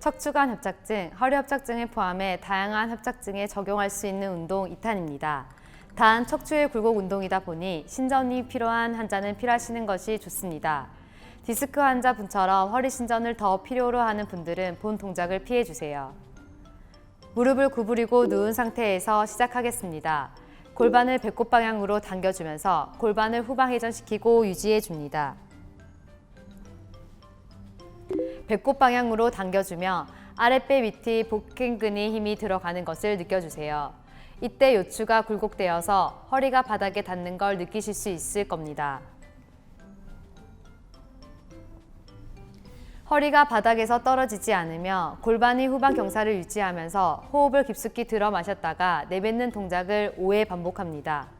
척추관 협착증, 허리 협착증을 포함해 다양한 협착증에 적용할 수 있는 운동 2탄입니다. 단 척추의 굴곡 운동이다 보니 신전이 필요한 환자는 피하시는 것이 좋습니다. 디스크 환자분처럼 허리 신전을 더 필요로 하는 분들은 본 동작을 피해 주세요. 무릎을 구부리고 누운 상태에서 시작하겠습니다. 골반을 배꼽 방향으로 당겨주면서 골반을 후방 회전시키고 유지해 줍니다. 배꼽 방향으로 당겨주며 아랫배 밑이 복행근이 힘이 들어가는 것을 느껴주세요. 이때 요추가 굴곡되어서 허리가 바닥에 닿는 걸 느끼실 수 있을 겁니다. 허리가 바닥에서 떨어지지 않으며 골반이 후방 경사를 유지하면서 호흡을 깊숙이 들어 마셨다가 내뱉는 동작을 5회 반복합니다.